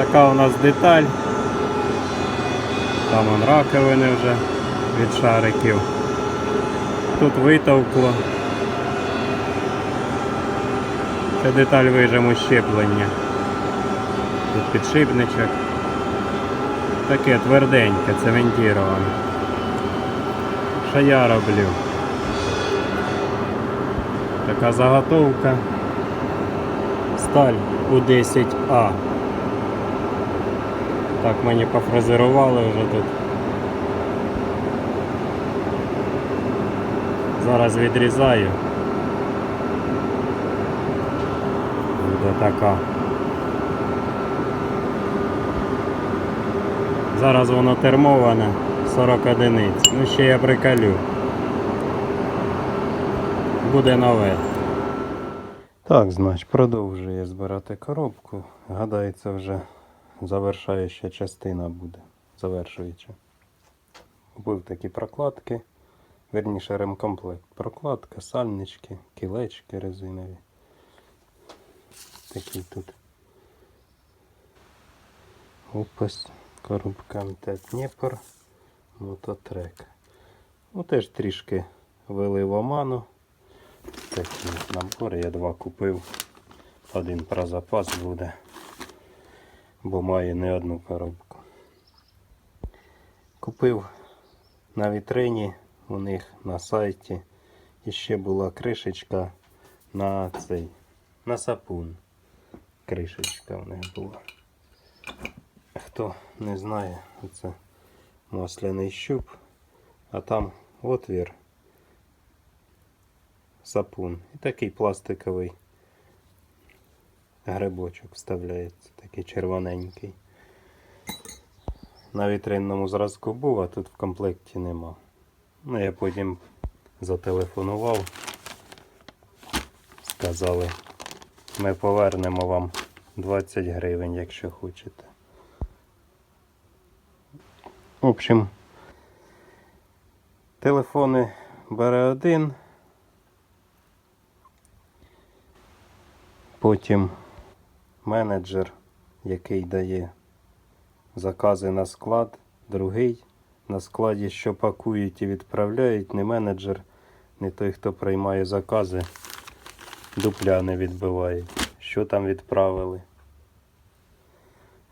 Така у нас деталь. Там он раковини вже від шариків. Тут витовкло. Це деталь вижиму щеплення. Тут підшипничок. Таке тверденьке, цементіроване. Що я роблю? Така заготовка. Сталь У10А. Так мені пофрезерували вже тут. Зараз відрізаю. Буде така. Зараз воно термоване 40 одиниць. Ну ще я прикалю. Буде нове. Так, значить, продовжує збирати коробку. Гадається, вже завершаюча частина буде. Завершуюча. Купив такі прокладки. Верніше ремкомплект. Прокладка, сальнички, кілечки резинові. Такі тут. Опис. Коробка МТ Дніпр. Мототрек. Ну теж трішки вилив оману. Такі набори я два купив. Один про запас буде. Бо має не одну коробку. Купив на вітрині у них на сайті. І ще була кришечка на цей. На сапун. Кришечка в них була. Хто не знає, це масляний щуп, а там отвір сапун. І такий пластиковий грибочок вставляється, такий червоненький. На вітринному зразку був, а тут в комплекті нема. Ну, я потім зателефонував. Сказали, ми повернемо вам 20 гривень, якщо хочете. В общем, телефони бере один. Потім менеджер, який дає закази на склад, другий на складі, що пакують і відправляють, не менеджер, не той, хто приймає закази, дупля не відбиває. Що там відправили?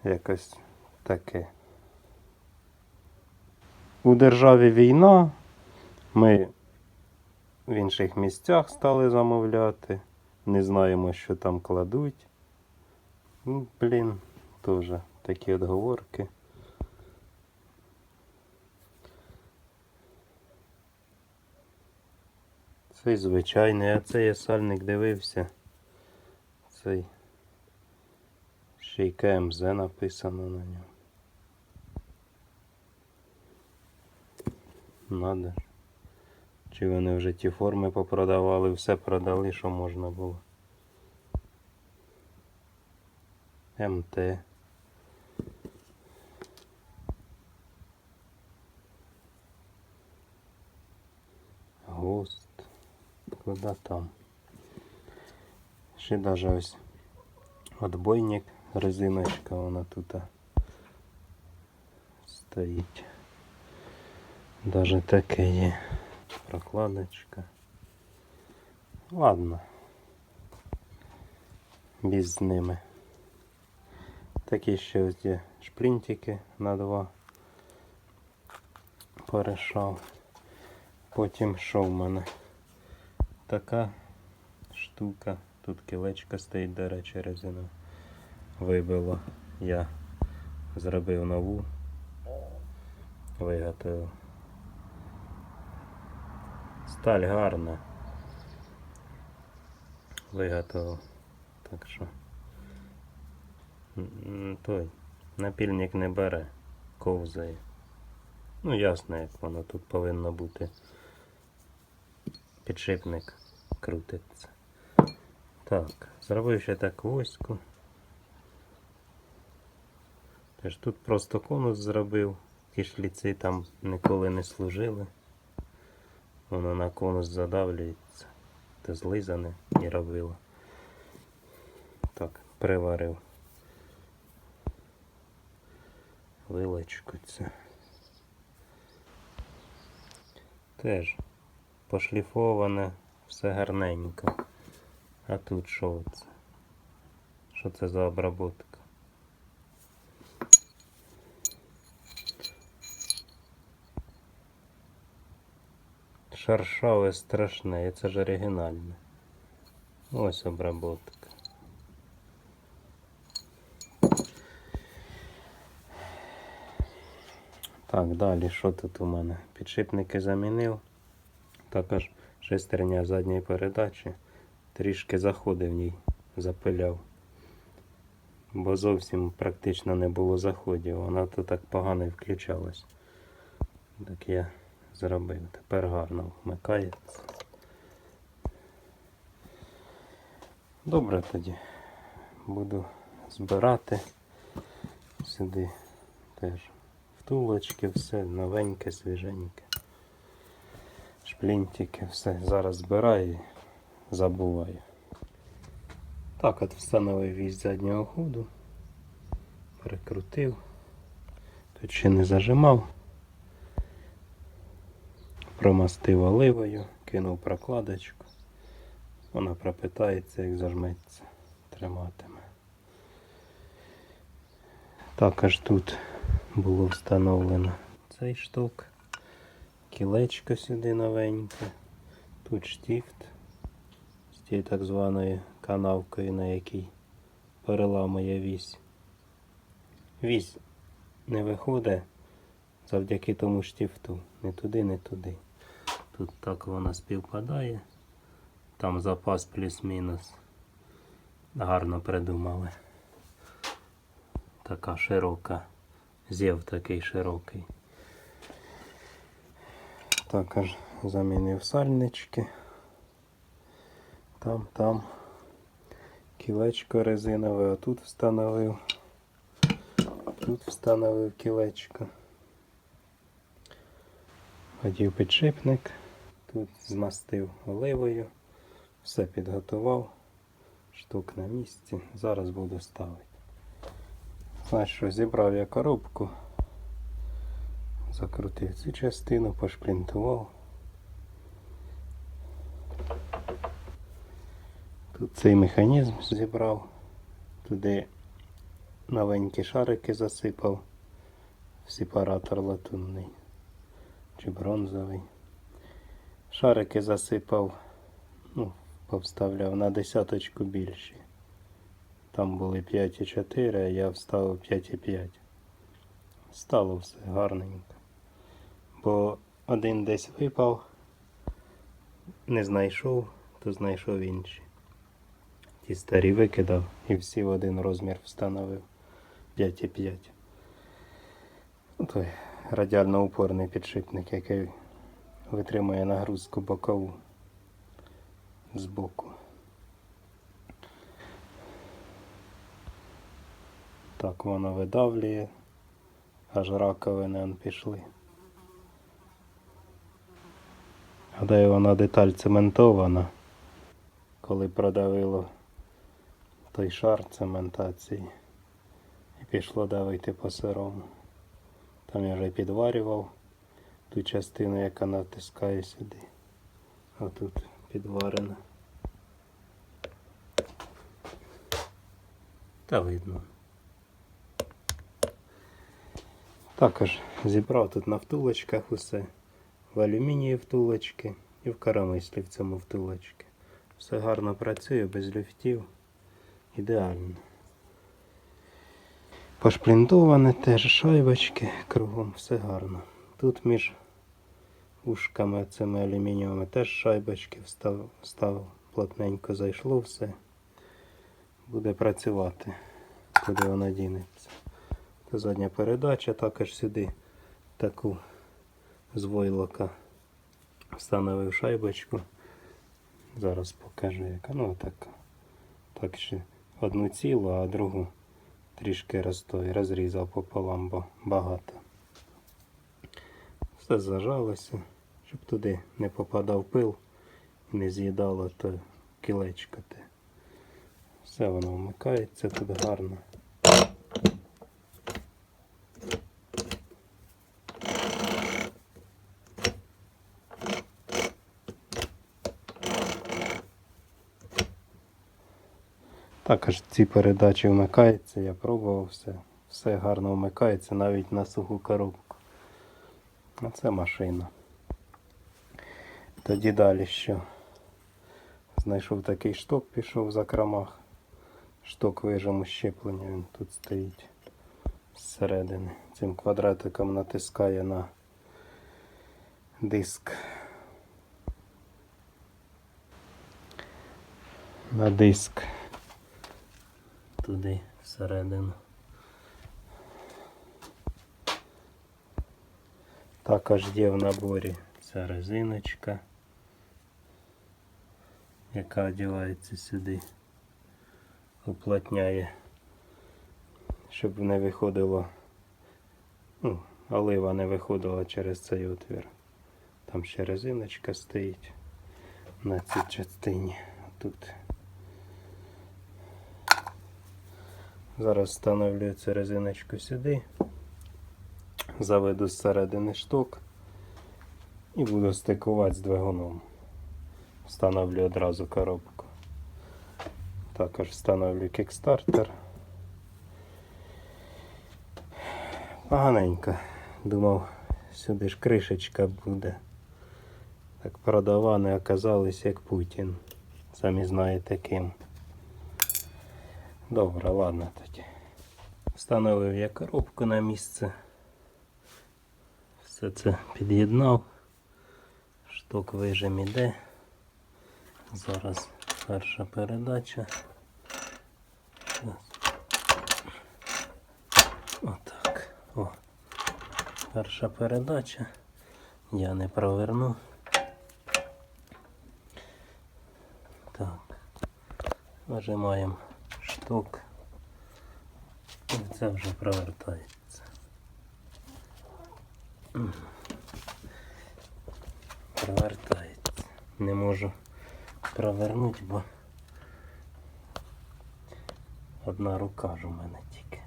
Якось таке. У державі війна. Ми в інших місцях стали замовляти. Не знаємо, що там кладуть. Ну, блін, теж такі отговорки. Цей звичайний, а цей я сальник дивився. Цей ще й КМЗ написано на ньому. Надо. Чи вони вже ті форми попродавали, все продали, що можна було. МТ. ГОСТ. Куда там? Ще даже ось отбойник, резиночка, вона тут стоїть. Даже таке є. Прокладочка. Ладно. Без ними. Такі ще ось є шплінтики на два. Порішав. Потім що в мене? Така штука. Тут кілечка стоїть, до речі, резина вибило. Я зробив нову. Виготовив. Сталь гарна. Виготовив. Так що. Той напільник не бере, ковзає. Ну, ясно, як воно тут повинно бути. Підшипник крутиться. Так, зробив ще так вузьку. Теж тут просто конус зробив. Ті шліци там ніколи не служили. Воно на конус задавлюється. Та злизане і робило. Так, приварив Вилочку. Теж пошліфоване, все гарненько. А тут що це? Що це за обработка? Шаршаве страшне, і це ж оригінальне. Ось обработка. Так, далі, що тут у мене? Підшипники замінив. Також шестерня задньої передачі. Трішки заходив в ній, запиляв. Бо зовсім практично не було заходів. Вона то так погано і включалась. Так я зробив. Тепер гарно вмикається. Добре тоді. Буду збирати сюди теж втулочки, все новеньке, свіженьке. Шплінтики, все. Зараз збираю і забуваю. Так, от встановив вісь заднього ходу. Перекрутив. Тут ще не зажимав. Промастив оливою, кинув прокладочку. Вона пропитається, як зажметься, триматиме. Також тут було встановлено цей шток, кілечко сюди новеньке, тут штифт з тією так званою канавкою, на якій переламує вісь. Вісь не виходить завдяки тому штифту. Не туди, не туди. Тут так вона співпадає. Там запас плюс-мінус. Гарно придумали. Така широка. Зєв такий широкий. Також замінив сальнички. Там, там. Кілечко резинове, а тут встановив. Тут встановив кілечко. Одів підшипник. Тут змастив оливою. Все підготував. Штук на місці. Зараз буду ставити. Знаєш що, зібрав я коробку. Закрутив цю частину, пошплінтував. Тут цей механізм зібрав. Туди новенькі шарики засипав. в Сепаратор латунний чи бронзовий. Шарики засипав, ну, повставляв на десяточку більші. Там були 5,4, а я вставив 5,5. Стало все гарненько. Бо один десь випав, не знайшов, то знайшов інші. Ті старі викидав і всі в один розмір встановив 5,5. Ну, Той радіально упорний підшипник, який витримує нагрузку бокову збоку. Так воно видавлює, аж раковини он пішли. Гадаю, вона деталь цементована, коли продавило той шар цементації і пішло давити по сирому. Там я вже підварював ту частину, яка натискає сюди. А тут підварена. Та видно. Також зібрав тут на втулочках усе. В алюмінії втулочки і в карамислі в цьому втулочки. Все гарно працює, без люфтів. Ідеально. Пошплінтоване теж шайбочки, кругом все гарно. Тут між ушками цими алюмінієвими теж шайбочки встав, встав плотненько зайшло все. Буде працювати, куди воно дінеться. Задня передача, також сюди таку з войлока встановив шайбочку. Зараз покажу яка. Ну така. Так ще одну цілу, а другу трішки розтой, розрізав пополам, бо багато. Все зажалося, щоб туди не попадав пил і не з'їдало то кілечко те. Все воно вмикається тут гарно. Також ці передачі вмикаються, я пробував все. Все гарно вмикається навіть на суху коробку. А це машина. Тоді далі що? Знайшов такий шток, пішов в закромах. Шток вижиму щеплення, він тут стоїть зсередини. Цим квадратиком натискає на диск. На диск. Туди всередину. Також є в наборі ця резиночка, яка одягається сюди, уплотняє, щоб не виходило, ну, олива не виходила через цей отвір. Там ще резиночка стоїть на цій частині. Тут. Зараз встановлюю цю резиночку сюди заведу зсередини шток і буду стикувати з двигуном. Встановлю одразу коробку. Також встановлю кікстартер. Поганенько. Думав, сюди ж кришечка буде. Так продавани оказались як Путін. Самі знаєте ким. Добре, ладно. Встановив я коробку на місце. Все це під'єднав. Шток вижим іде. Зараз перша передача. Отак. О. Перша передача. Я не проверну. Так. Нажимаємо шток. Це вже провертається. Провертається. Не можу провернути, бо одна рука ж у мене тільки.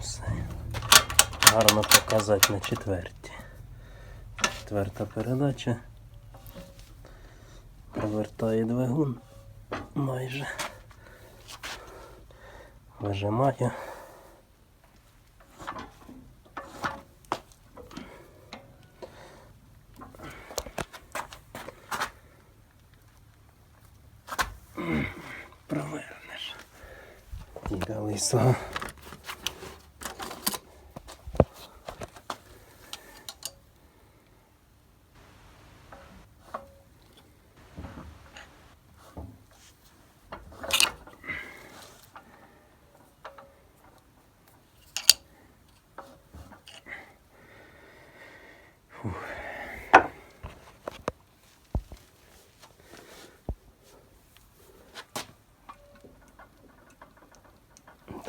Все. Гарно показати на четверті. Четверта передача. Провертає двигун майже. Вижимаю. Провернеш. Діда лисого.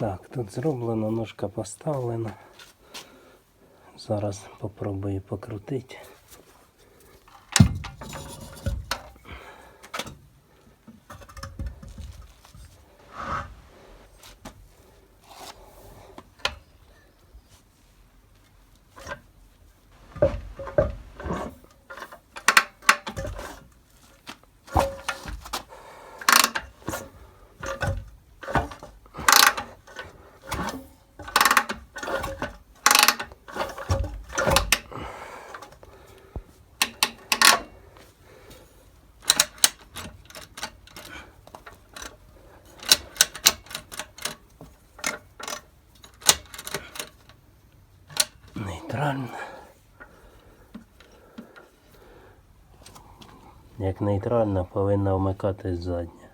Так, тут зроблено, ножка поставлена. Зараз попробую покрутити. Як нейтральна повинна вмикатись задня.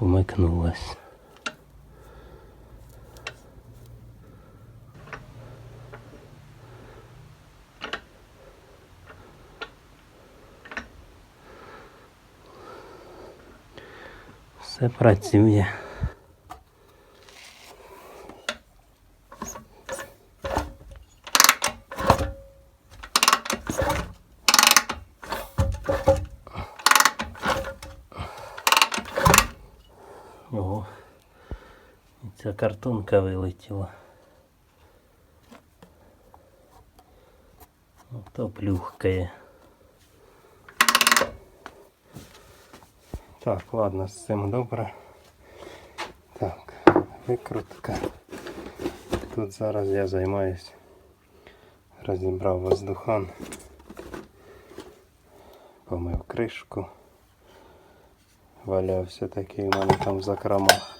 Вмикнулась. Все працює. Ого. І ця картонка вилетіла. Ото плюхкає. Так, ладно, з цим добре. Так, викрутка. Тут зараз я займаюсь. Розібрав воздухан. Помив кришку. Валявся такий у мене там в закромах.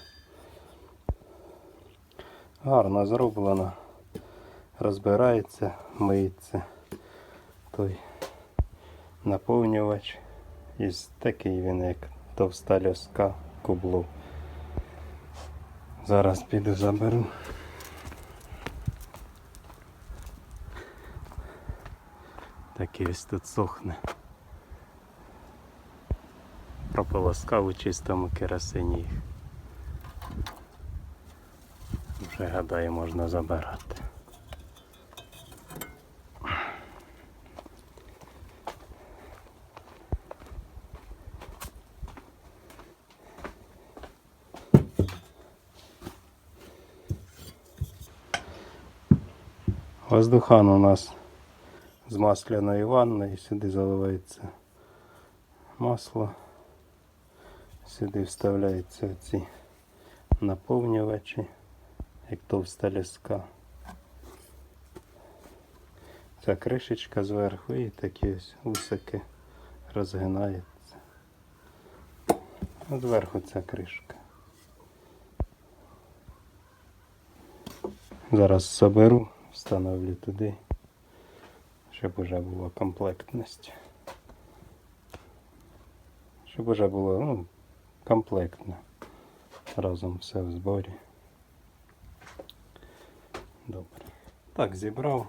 Гарно зроблено. Розбирається, миється той наповнювач. І такий він як товста льоска кубло. Зараз піду заберу. Такий ось тут сохне. Прополоскав у чистому керосині їх. Вже гадаю можна забирати. Воздухан у нас з масляної ванної, сюди заливається масло, сюди вставляються ці наповнювачі, як товста ліска. Ця кришечка зверху і такі ось усики розгинаються. Зверху ця кришка. Зараз соберу, встановлю туди, щоб уже була комплектність. Щоб уже було ну, комплектно. Разом все в зборі. Добре. Так, зібрав.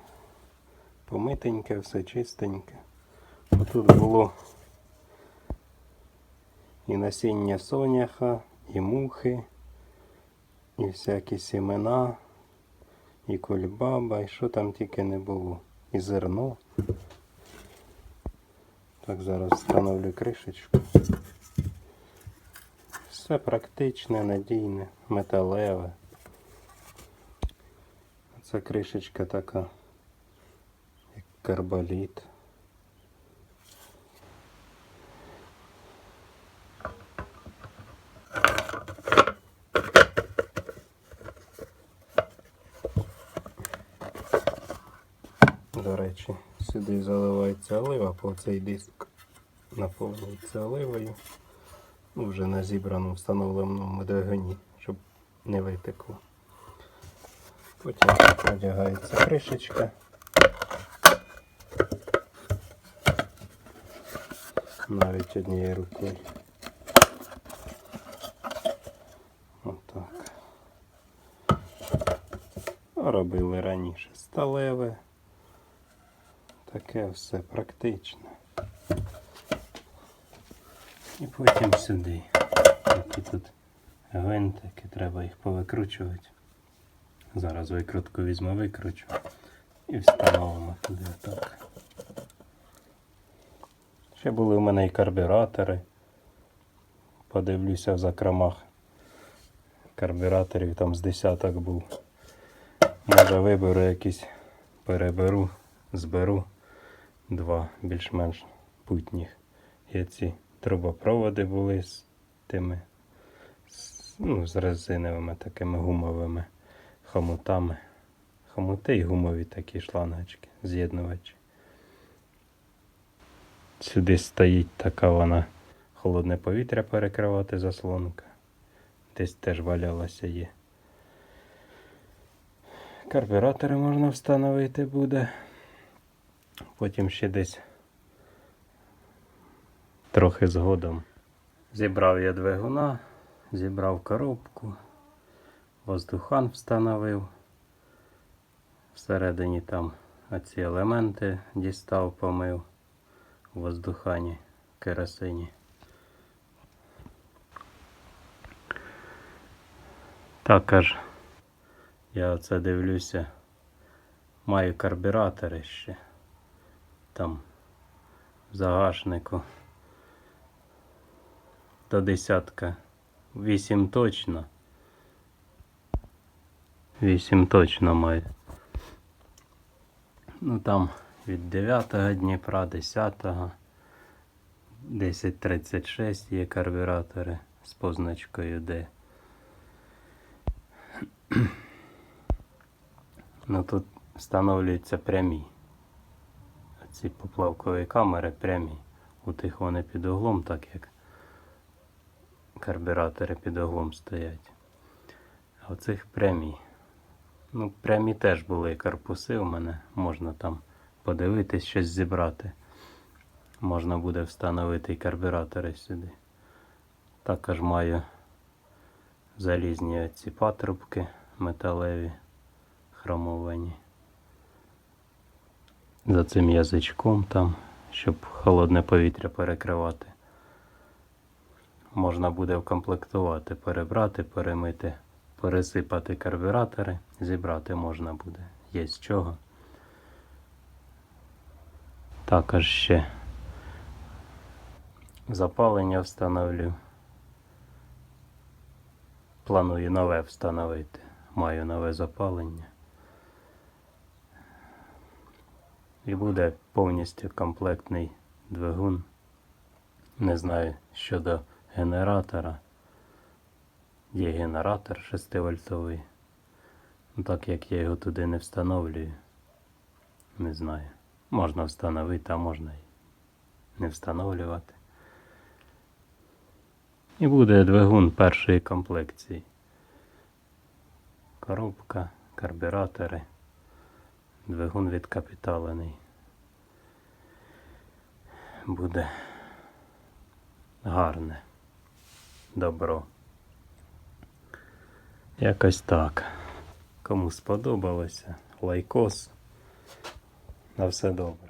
Помитеньке, все чистеньке. Тут було і насіння соняха, і мухи, і всякі сімена, і кульбаба, і що там тільки не було. І зерно. Так, зараз встановлю кришечку. Все практичне, надійне, металеве. Це кришечка така, як карболіт. До речі, сюди заливається олива, по цей диск наповнюється оливою. Ну, вже на зібраному встановленому двигуні, щоб не витекло. Потім одягається кришечка. Навіть однією рукою. Отак. Робили раніше сталеве. Таке все практичне. І потім сюди. Які тут гвинтики, треба їх повикручувати. Зараз викрутку візьму, викручу і встановимо туди отак. Ще були у мене і карбюратори. Подивлюся в закромах. Карбюраторів там з десяток був. Може виберу якісь, переберу, зберу два більш-менш путніх. Є ці трубопроводи були з тими, ну, з резиновими такими гумовими хомутами. Хомути і гумові такі шлангочки, з'єднувачі. Сюди стоїть така вона холодне повітря перекривати заслонка. Десь теж валялася є. Карбюратори можна встановити буде. Потім ще десь трохи згодом. Зібрав я двигуна, зібрав коробку, воздухан встановив. Всередині там оці елементи дістав, помив у воздухані керосині. Також я оце дивлюся, маю карбюратори ще там в загашнику до десятка. Вісім точно. 8 точно має. Ну там від 9 Дніпра, 10, 1036 є карбюратори з позначкою D. Ну тут встановлюються прямі. Ці поплавкові камери прямі. У тих вони під углом, так як карбюратори під углом стоять. А оцих прямі. Ну, прямі теж були корпуси у мене. Можна там подивитись, щось зібрати. Можна буде встановити і карбюратори сюди. Також маю залізні ці патрубки металеві, хромовані. За цим язичком там, щоб холодне повітря перекривати. Можна буде вкомплектувати, перебрати, перемити, пересипати карбюратори, зібрати можна буде. Є з чого. Також ще запалення встановлю. Планую нове встановити. Маю нове запалення. І буде повністю комплектний двигун. Не знаю щодо генератора. Є генератор 6 вольтовий. Ну, Так як я його туди не встановлюю. Не знаю. Можна встановити, а можна і не встановлювати. І буде двигун першої комплекції. Коробка, карбюратори, двигун відкапіталений. Буде гарне добро. Якось так. Кому сподобалося, лайкос. На все добре.